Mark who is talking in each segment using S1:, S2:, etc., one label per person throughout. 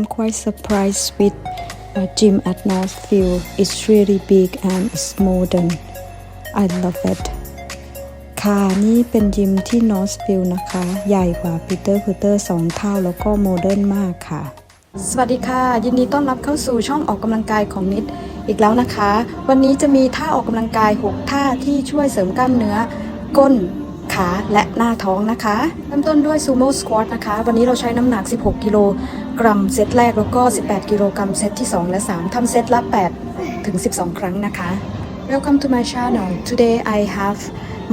S1: I'm quite surprised with a gym at Northfield. It's really big and it's modern. I love it. ค่ะนี่เป็นยิมที่ Northfield นะคะ ใหญ่กว่า Peter Peter 2เท่าแล้วก็โมเดิร์นมากค่ะ สวัสดีค่ะ ยินดีต้อนรับเข้าสู่ช่องออกกำลังกายของนิดอีกแล้วนะคะ วันนี้จะมีท่าออกกำลังกาย 6 ท่าที่ช่วยเสริมกล้ามเนื้อ ก้น ขาและหน้าท้องนะคะเริ่มต้นด้วยซูโม่สควอตนะคะ วันนี้เราใช้น้ำหนัก 16 กิโลกรัมเซตแรกแล้วก็ 18 กิโลกรัมเซตที่ 2 และ 3ทำเซตละ 8 ถึง 12 ครั้งนะคะ Welcome to my channel. Today I have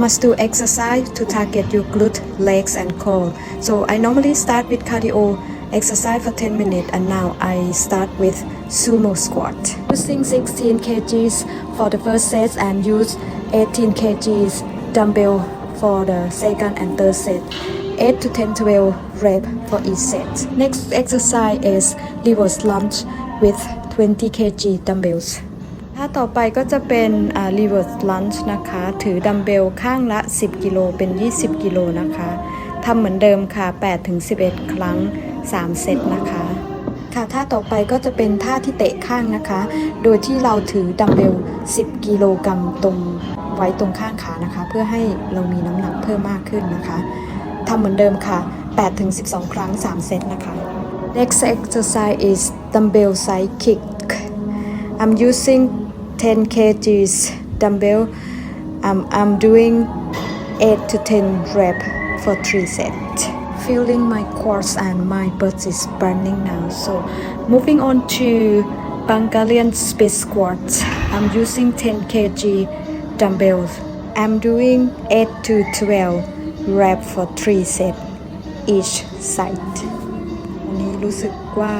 S1: must do exercise to target your glute, legs and core. So I normally start with cardio exercise for 10 minutes and now I start with sumo squat. Using 16 kgs for the first set and use 18 kgs dumbbell for the second and third set. 8 to 10 12 rep for each set. Next exercise is reverse lunge with 20 kg dumbbells. ถ้าต่อไปก็จะเป็น reverse lunge นะคะ ถือดัมเบลข้างละ 10 กิโลเป็น 20 กิโลนะคะ ทำเหมือนเดิมค่ะ8-11 ครั้ง 3 เซตนะคะ ค่ะท่าต่อไปก็จะเป็นท่าที่เตะข้างนะคะ โดยที่เราถือดัมเบล 10 กิโลกรัมตรงไว้ตรงข้างขานะคะ เพื่อให้เรามีน้ำหนักเพิ่มมากขึ้นนะคะทำเหมือนเดิมค่ะ8-12 ครั้ง 3 เซตนะคะ Next exercise is dumbbell side kick I'm using 10 kgs dumbbell. Um, I'm doing 8 to 10 rep for 3 sets. Feeling my quads and my butt is burning now. So moving on to Bulgarian split squat. I'm using 10 kg dumbbells. I'm doing 8 to 12 rep for 3 sets each side. วันนี้รู้สึกว่า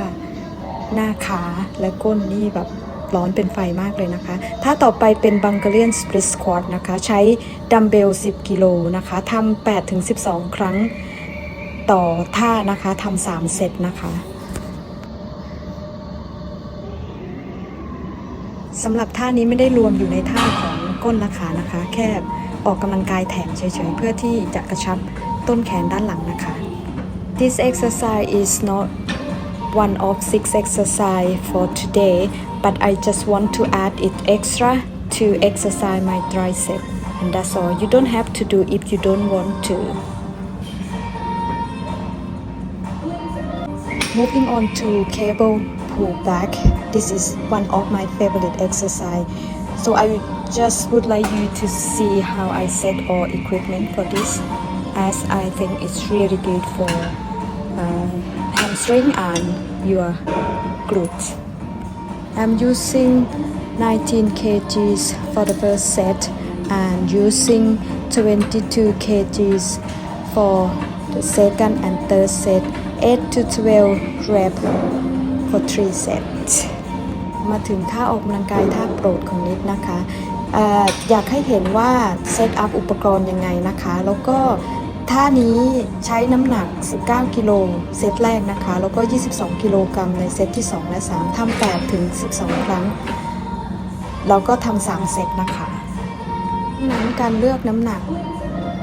S1: หน้าขาและก้นนี่แบบร้อนเป็นไฟมากเลยนะคะ ถ้าต่อไปเป็น Bulgarian split squat นะคะ ใช้ดัมเบล 10 กิโลนะคะ ทำ8ถึง12 ครั้ง ต่อท่านะคะทำ3เซตนะคะสำหรับท่านี้ไม่ได้รวมอยู่ในท่าของก้นและขานะคะ แค่ออกกำลังกายแถมเฉยๆ เพื่อที่จะกระชับต้นแขนด้านหลังนะคะ This exercise is not one of six exercise for today but I just want to add it extra to exercise my tricep and that's all you don't have to do if you don't want to moving on to cable pull back this is one of my favorite exercise. So I just would like you to see how I set all equipment for this as I think it's really good for uh, hamstring and your glutes. I'm using 19 kgs for the first set and using 22 kgs for the second and third set 8 to 12 rep for 3 sets มาถึงท่าออกกำลังกายท่าโปรดของนิดนะคะออยากให้เห็นว่าเซตอัพอุปกรณ์ยังไงนะคะ แล้วก็ท่านี้ใช้น้ำหนัก 19 กิโลเซตแรกนะคะ แล้วก็ 22 กิโลกรัมในเซตที่ 2 และ 3ทำ8ถึง 12 ครั้ง แล้วก็ทำ3เซตนะคะนั้นการเลือกน้ำหนัก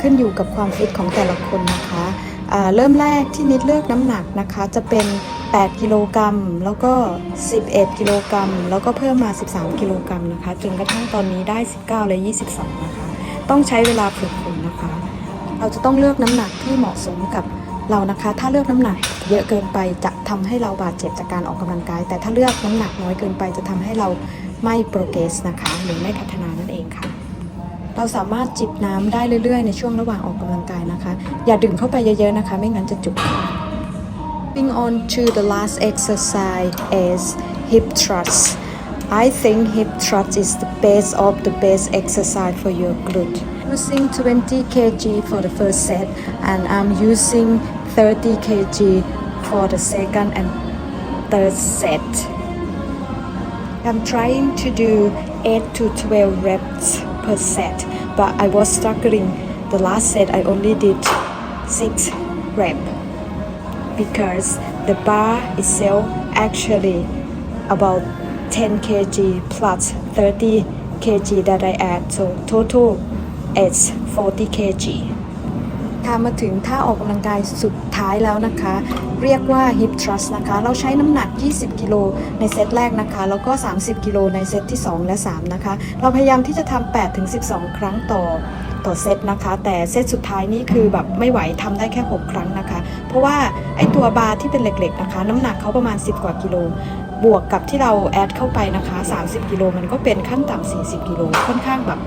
S1: ขึ้นอยู่กับความฟิตของแต่ละคนนะคะ เริ่มแรกที่นิดเลือกน้ำหนักนะคะ จะเป็น 8 กิโลกรัมแล้วก็ 11 กิโลกรัมแล้วก็เพิ่มมา 13 กิโลกรัมนะคะ จนกระทั่งตอนนี้ได้ 19 และ 22 นะคะ ต้องใช้เวลาฝึกฝนนะคะ เราจะต้องเลือกน้ำหนักที่เหมาะสมกับเรานะคะ ถ้าเลือกน้ำหนักเยอะเกินไปจะทำให้เราบาดเจ็บจากการออกกำลังกาย แต่ถ้าเลือกน้ำหนักน้อยเกินไปจะทำให้เราไม่โปรเกรสนะคะ หรือไม่พัฒนานั่นเองค่ะ เราสามารถจิบน้ำได้เรื่อยๆ ในช่วงระหว่างออกกำลังกายนะคะ อย่าดื่มเข้าไปเยอะๆนะคะ ไม่งั้นจะจุก Moving on to the last exercise is hip thrust. I think hip thrust is the best of the best exercise for your glute. Using 20 kg for the first set and I'm using 30 kg for the second and third set. I'm trying to do 8 to 12 reps per set, but I was struggling. The last set I only did 6 reps because the bar itself actually about 10 kg plus 30 kg that I add so total it's 40 kg ค่ะมาถึงท่าออกกำลังกายสุดท้ายแล้วนะคะ เรียกว่า hip thrust นะคะ เราใช้น้ำหนัก 20 กิโลในเซตแรกนะคะ แล้วก็ 30 กิโลในเซตที่ 2 และ 3 นะคะ เราพยายามที่จะทำ8ถึง12 ครั้งต่อต่อเซตนะคะ แต่เซตสุดท้ายนี่คือแบบไม่ไหวทำได้แค่ 6 ครั้งนะคะ เพราะว่าไอตัวบาร์ที่เป็นเหล็กๆนะคะ น้ำหนักเขาประมาณ 10 กว่ากิโล บวกกับที่เราแอดเข้าไปนะคะ 30 กิโลมันก็เป็นขั้นต่ำ40 กิโลค่อนข้างแบบ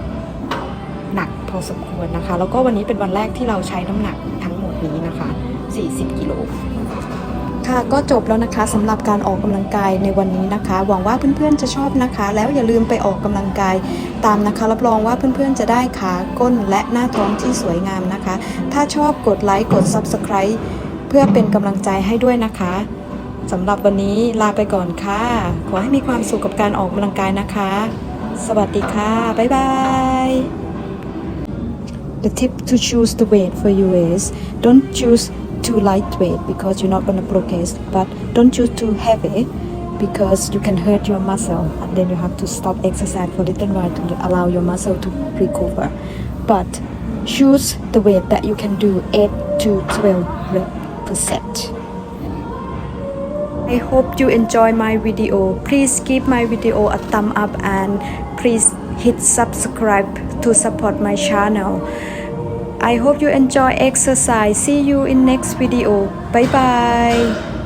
S1: หนักพอสมควรนะคะ แล้วก็วันนี้เป็นวันแรกที่เราใช้น้ำหนักทั้งหมดนี้นะคะ 40 กิโลค่ะก็จบแล้วนะคะสำหรับการออกกำลังกายในวันนี้นะคะ หวังว่าเพื่อนๆจะชอบนะคะ แล้วอย่าลืมไปออกกำลังกายตามนะคะ รับรองว่าเพื่อนๆจะได้ขาก้นและหน้าท้องที่สวยงามนะคะ ถ้าชอบกดไลค์กด Subscribe เพื่อเป็นกำลังใจให้ด้วยนะคะสำหรับวันนี้ลาไปก่อนค่ะ ขอให้มีความสุขกับการออกกำลังกายนะคะ สวัสดีค่ะ บ๊ายบาย the tip to choose the weight for you is don't choose too lightweight because you're not going to progress but don't choose too heavy because you can hurt your muscle and then you have to stop exercise for a little while to allow your muscle to recover but choose the weight that you can do 8 to 12 rep per set I hope you enjoy my video. Please give my video a thumb up and please hit subscribe to support my channel. I hope you enjoy exercise. See you in next video. Bye bye.